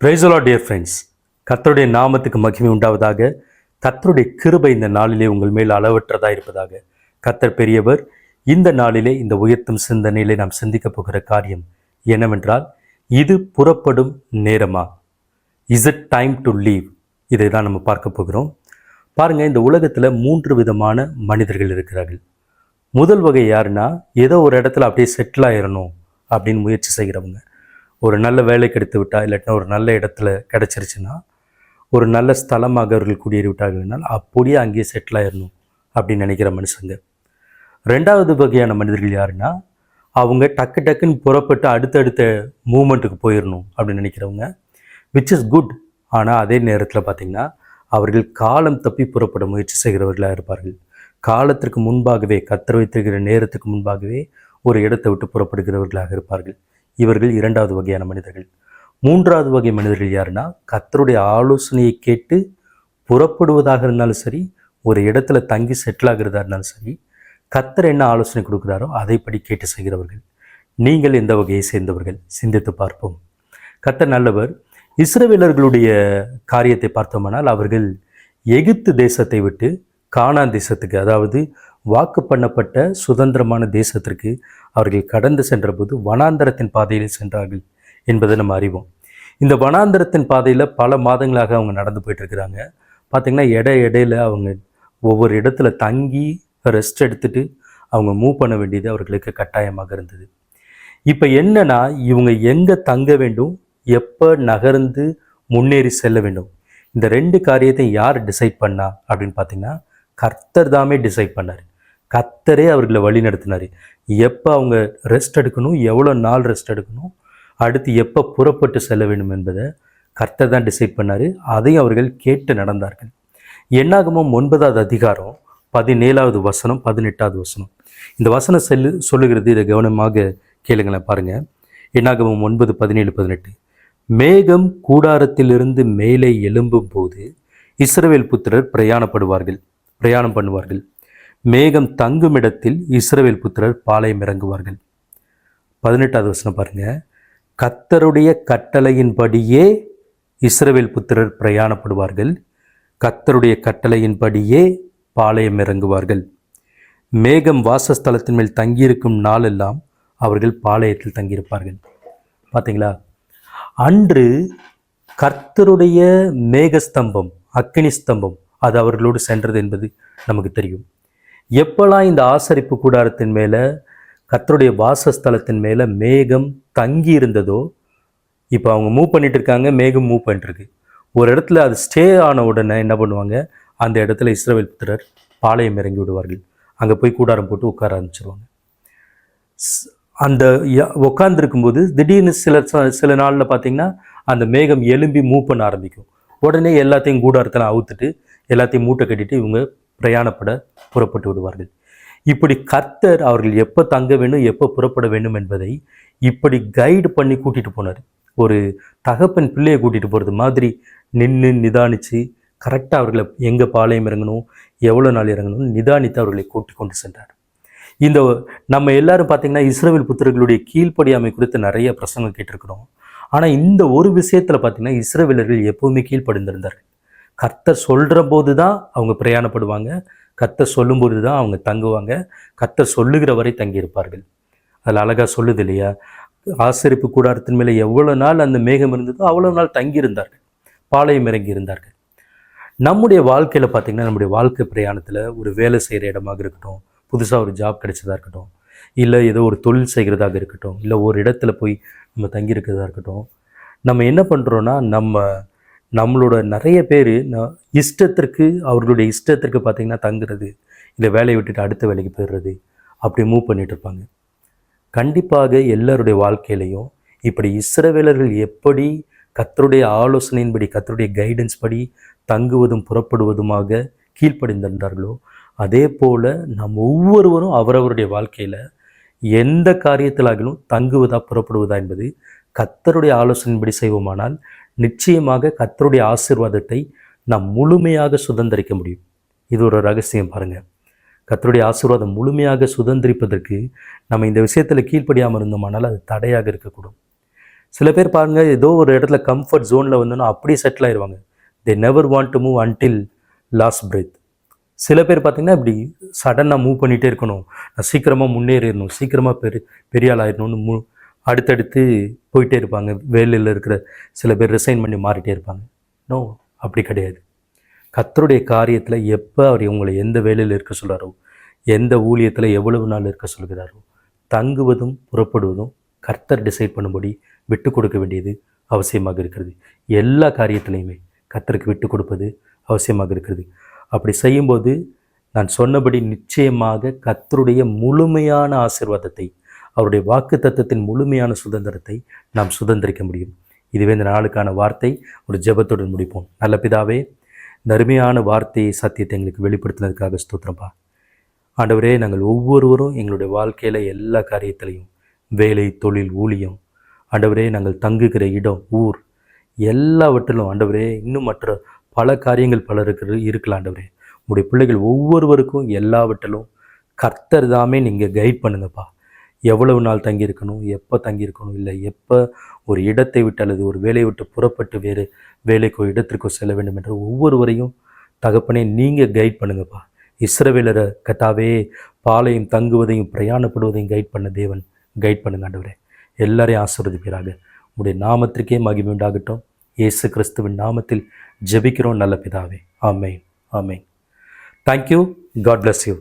பிரைசலா dear friends கத்தருடைய நாமத்துக்கு மகிமை உண்டாவதாக. கத்தருடைய கிருபை இந்த நாளிலே உங்கள் மேல் அளவற்றதாக இருப்பதாக. கர்த்தர் பெரியவர் இந்த நாளிலே இந்த உயர்த்தும் சிந்தனையிலே நாம் சிந்திக்கப் போகிற காரியம் என்னவென்றால் இது புறப்படும் நேரமா? Is it time to leave இதை தான் நம்ம பார்க்க போகிறோம். பாருங்கள் இந்த உலகத்தில் மூன்று விதமான மனிதர்கள் இருக்கிறார்கள். முதல் வகை யாருன்னா ஏதோ ஒரு இடத்துல அப்படியே செட்டில் ஆயிடணும் அப்படின்னு முயற்சி செய்கிறவங்க. ஒரு நல்ல வேலை கிடைத்து விட்டா இல்லாட்டினா ஒரு நல்ல இடத்துல கிடச்சிருச்சுன்னா ஒரு நல்ல ஸ்தலமாக அவர்கள் குடியேறி விட்டார்கள்னால் அப்படியே அங்கேயே செட்டில் ஆயிடணும் அப்படின்னு நினைக்கிற மனுஷங்க. ரெண்டாவது வகையான மனிதர்கள் யாருன்னா அவங்க டக்கு டக்குன்னு புறப்பட்டு அடுத்தடுத்த மூமெண்ட்டுக்கு போயிடணும் அப்படின்னு நினைக்கிறவங்க விச் இஸ் குட் ஆனால் அதே நேரத்தில் பார்த்திங்கன்னா அவர்கள் காலம் தப்பி புறப்பட முயற்சி செய்கிறவர்களாக இருப்பார்கள். காலத்திற்கு முன்பாகவே கத்தர் வைத்திருக்கிற நேரத்துக்கு முன்பாகவே ஒரு இடத்தை விட்டு புறப்படுகிறவர்களாக இருப்பார்கள். இவர்கள் இரண்டாவது வகையான மனிதர்கள். மூன்றாவது வகை மனிதர்கள் யாருன்னா கத்தருடைய ஆலோசனையை கேட்டு புறப்படுவதாக இருந்தாலும் சரி ஒரு இடத்துல தங்கி செட்டில் ஆகிறதா இருந்தாலும் சரி கத்தர் என்ன ஆலோசனை கொடுக்குறாரோ அதைப்படி கேட்டு செய்கிறவர்கள். நீங்கள் எந்த வகையை சேர்ந்தவர்கள்? சிந்தித்து பார்ப்போம். கத்தர் நல்லவர். இஸ்ரவேலர்களுடைய காரியத்தை பார்த்தோமானால் அவர்கள் எகிப்து தேசத்தை விட்டு கானான் தேசத்துக்கு அதாவது வாக்கு பண்ணப்பட்ட சுதந்திரமான தேசத்திற்கு அவர்கள் கடந்து சென்றபோது வனாந்தரத்தின் பாதையில் சென்றார்கள் என்பதை நம்ம அறிவோம். இந்த வனாந்தரத்தின் பாதையில் பல மாதங்களாக அவங்க நடந்து போயிட்டுருக்கிறாங்க. பார்த்திங்கன்னா இட இடையில அவங்க ஒவ்வொரு இடத்துல தங்கி ரெஸ்ட் எடுத்துட்டு அவங்க மூவ் பண்ண வேண்டியது அவர்களுக்கு கட்டாயமாக இருந்தது. இப்போ என்னன்னா இவங்க எங்கே தங்க வேண்டும் எப்போ நகர்ந்து முன்னேறி செல்ல வேண்டும் இந்த ரெண்டு காரியத்தை யார் டிசைட் பண்ணா அப்படின்னு பார்த்தீங்கன்னா கர்த்தர் தாமே டிசைட் பண்ணார். கத்தரே அவர்களை வழி நடத்தினார். எப்போ அவங்க ரெஸ்ட் எடுக்கணும்? எவ்வளோ நாள் ரெஸ்ட் எடுக்கணும்? அடுத்து எப்போ புறப்பட்டு செல்ல வேண்டும் என்பதை கர்த்தர் தான் டிசைட் பண்ணார். அதையும் அவர்கள் கேட்டு நடந்தார்கள். என்னாகமும் ஒன்பதாவது அதிகாரம் பதினேழாவது வசனம் பதினெட்டாவது வசனம். இந்த வசனம் செல்லு சொல்லுகிறது இதை கவனமாக கேளுங்களேன் பாருங்கள் என்னாகமும் ஒன்பது பதினேழு பதினெட்டு. மேகம் கூடாரத்திலிருந்து மேலே எழும்பும் போது இஸ்ரவேல் புத்திரர் பிரயாணப்படுவார்கள். பிரயாணம் பண்ணுவார்கள். மேகம் தங்கும் இடத்தில் இஸ்ரவேல் புத்திரர் பாளையம் இறங்குவார்கள். பதினெட்டாவது வசனம் பாருங்க. கத்தருடைய கட்டளையின்படியே இஸ்ரவேல் புத்திரர் பிரயாணப்படுவார்கள். கத்தருடைய கட்டளையின்படியே பாளையம் இறங்குவார்கள். மேகம் வாசஸ்தலத்தின் மேல் தங்கியிருக்கும் நாளெல்லாம் அவர்கள் பாளையத்தில் தங்கியிருப்பார்கள். பார்த்தீங்களா அன்று கர்த்தருடைய மேகஸ்தம்பம் அக்கினி ஸ்தம்பம் அது அவர்களோடு சென்றது என்பது நமக்கு தெரியும். எப்பெல்லாம் இந்த ஆசரிப்பு கூடாரத்தின் மேலே கத்தருடைய வாசஸ்தலத்தின் மேலே மேகம் தங்கி இருந்ததோ இப்போ அவங்க மூவ் பண்ணிட்டு இருக்காங்க மேகம் மூவ் பண்ணிட்டுருக்கு ஒரு இடத்துல அது ஸ்டே ஆன உடனே என்ன பண்ணுவாங்க? அந்த இடத்துல இஸ்ரவேல் புத்திரர் பாளையம் இறங்கி விடுவார்கள். அங்கே போய் கூடாரம் போட்டு உட்கார ஆரம்பிச்சிருவாங்க. ஸ்- அந்த உட்காந்துருக்கும்போது திடீர்னு சில ச- சில நாளில் பார்த்தீங்கன்னா அந்த மேகம் எலும்பி மூவ் பண்ண ஆரம்பிக்கும். உடனே எல்லாத்தையும் கூடாரத்தில் அவுத்துட்டு எல்லாத்தையும் மூட்டை கட்டிட்டு இவங்க பிரயாணப்பட புறப்பட்டு விடுவார்கள். இப்படி கர்த்தர் அவர்கள் எப்போ தங்க வேண்டும் எப்போ புறப்பட வேண்டும் என்பதை இப்படி கைடு பண்ணி கூட்டிட்டு போனார். ஒரு தகப்பன் பிள்ளையை கூட்டிகிட்டு போகிறது மாதிரி நின்று நிதானித்து கரெக்டாக அவர்களை எங்கே பாளையம் இறங்கணும் எவ்வளோ நாள் இறங்கணும் நிதானித்து அவர்களை கூட்டி கொண்டு சென்றார். இந்த நம்ம எல்லாரும் பார்த்தீங்கன்னா இஸ்ரவேல் புத்திரர்களுடைய கீழ்ப்படியாமை குறித்து நிறைய பிரசங்கம் கேட்டிருக்கிறோம். ஆனால் இந்த ஒரு விஷயத்தில் பார்த்தீங்கன்னா இஸ்ரவேலர்கள் எப்பவுமே கீழ்ப்படிந்திருந்தார்கள். கர்த்தர் சொல்கிற போது தான் அவங்க பிரயாணப்படுவாங்க. கர்த்தர் சொல்லும்போது தான் அவங்க தங்குவாங்க. கர்த்தர் சொல்லுகிற வரை தங்கியிருப்பார்கள். அதில் அழகாக சொல்லுது இல்லையா? ஆசரிப்பு கூடாரத்தின் மேலே எவ்வளோ நாள் அந்த மேகம் இருந்ததோ அவ்வளோ நாள் தங்கியிருந்தார்கள். பாளையம் இறங்கி இருந்தார்கள். நம்முடைய வாழ்க்கையில் பார்த்திங்கன்னா நம்முடைய வாழ்க்கை பிரயாணத்தில் ஒரு வேலை செய்கிற இடமாக இருக்கட்டும் புதுசாக ஒரு ஜாப் கிடைச்சதாக இருக்கட்டும் இல்லை ஏதோ ஒரு தொழில் செய்கிறதாக இருக்கட்டும் இல்லை ஒரு இடத்துல போய் நம்ம தங்கியிருக்கிறதா இருக்கட்டும் நம்ம என்ன பண்ணுறோன்னா நம்ம நம்மளோட நிறைய பேர் இஷ்டத்திற்கு அவர்களுடைய இஷ்டத்திற்கு பார்த்திங்கன்னா தங்குறது இல்லை வேலையை விட்டுட்டு அடுத்த வேலைக்கு போயிடுறது அப்படி மூவ் பண்ணிட்டு இருப்பாங்க. கண்டிப்பாக எல்லாருடைய வாழ்க்கையிலையும் இப்படி இஸ்ரவேலர்கள் எப்படி கத்தருடைய ஆலோசனையின்படி கத்தருடைய கைடன்ஸ் படி தங்குவதும் புறப்படுவதுமாக கீழ்ப்படிந்திருந்தார்களோ அதே போல் நம் ஒவ்வொருவரும் அவரவருடைய வாழ்க்கையில் எந்த காரியத்திலாகிலும் தங்குவதா புறப்படுவதா என்பது கத்தருடைய ஆலோசனையின்படி செய்வோமானால் நிச்சயமாக கத்தருடைய ஆசீர்வாதத்தை நாம் முழுமையாக சுதந்திரிக்க முடியும். இது ஒரு ரகசியம் பாருங்கள் கத்தருடைய ஆசீர்வாதம் முழுமையாக சுதந்திரிப்பதற்கு நம்ம இந்த விஷயத்தில் கீழ்ப்படியாமல் இருந்தோமானால் அது தடையாக இருக்கக்கூடும். சில பேர் பாருங்கள் ஏதோ ஒரு இடத்துல கம்ஃபர்ட் ஜோனில் வந்தோன்னா அப்படியே செட்டில் ஆயிடுவாங்க they never want to move until last breath சில பேர் பார்த்திங்கன்னா இப்படி சடனாக மூவ் பண்ணிகிட்டே இருக்கணும். நான் சீக்கிரமாக முன்னேறிடணும் சீக்கிரமாக பெரிய பெரிய ஆள் ஆயிடணும்னு மூ அடுத்தடுத்து போயிட்டே இருப்பாங்க. வேலையில் இருக்கிற சில பேர் ரிசைன் பண்ணி மாறிட்டே இருப்பாங்க. நோ அப்படி கிடையாது. கர்த்தருடைய காரியத்தில் எப்போ அவர் உங்களை எந்த வேலையில் இருக்க சொல்கிறாரோ எந்த ஊழியத்தில் எவ்வளவு நாள் இருக்க சொல்கிறாரோ தங்குவதும் புறப்படுவதும் கர்த்தர் டிசைட் பண்ணும்படி விட்டு கொடுக்க வேண்டியது அவசியமாக இருக்கிறது. எல்லா காரியத்திலையுமே கர்த்தருக்கு விட்டு கொடுப்பது அவசியமாக இருக்கிறது. அப்படி செய்யும்போது நான் சொன்னபடி நிச்சயமாக கத்தருடைய முழுமையான ஆசீர்வாதத்தை அவருடைய வாக்கு தத்துவத்தின் முழுமையான சுதந்திரத்தை நாம் சுதந்திரிக்க முடியும். இதுவே இந்த நாளுக்கான வார்த்தை. ஒரு ஜெபத்துடன் முடிப்போம். நல்ல பிதாவே நறுமையான வார்த்தையை சத்தியத்தை எங்களுக்கு வெளிப்படுத்தினதுக்காக ஸ்தோத்திரப்பா ஆண்டவரே நாங்கள் ஒவ்வொருவரும் எங்களுடைய வாழ்க்கையில் எல்லா காரியத்திலையும் வேலை தொழில் ஊழியம் ஆண்டவரே நாங்கள் தங்குகிற இடம் ஊர் எல்லாவற்றிலும் ஆண்டவரே இன்னும் மற்ற பல காரியங்கள் பல இருக்கிறது இருக்கலாம் ஆண்டவரே. உங்களுடைய பிள்ளைகள் ஒவ்வொருவருக்கும் எல்லாவற்றிலும் கர்த்தர் தாமே நீங்கள் கைட் பண்ணுங்கப்பா. எவ்வளவு நாள் தங்கியிருக்கணும் எப்போ தங்கியிருக்கணும் இல்லை எப்போ ஒரு இடத்தை விட்டு அல்லது ஒரு வேலையை விட்டு புறப்பட்டு வேறு வேலைக்கோ இடத்திற்கோ செல்ல வேண்டும் என்று ஒவ்வொருவரையும் தகப்பனே நீங்கள் கைட் பண்ணுங்கப்பா. இஸ்ரவேலரை கத்தாவே பாலையும் தங்குவதையும் பிரயாணப்படுவதையும் கைட் பண்ண தேவன். கைட் பண்ணுங்க ஆண்டவரே. எல்லாரையும் ஆசிர்வதிப்பீராக. உங்களுடைய நாமத்திற்கே மகிமை உண்டாகட்டும். இயேசு கிறிஸ்துவின் நாமத்தில் ஜெபிக்கிறோம் நல்ல பிதாவே. ஆமேன். ஆமேன். Thank you God bless you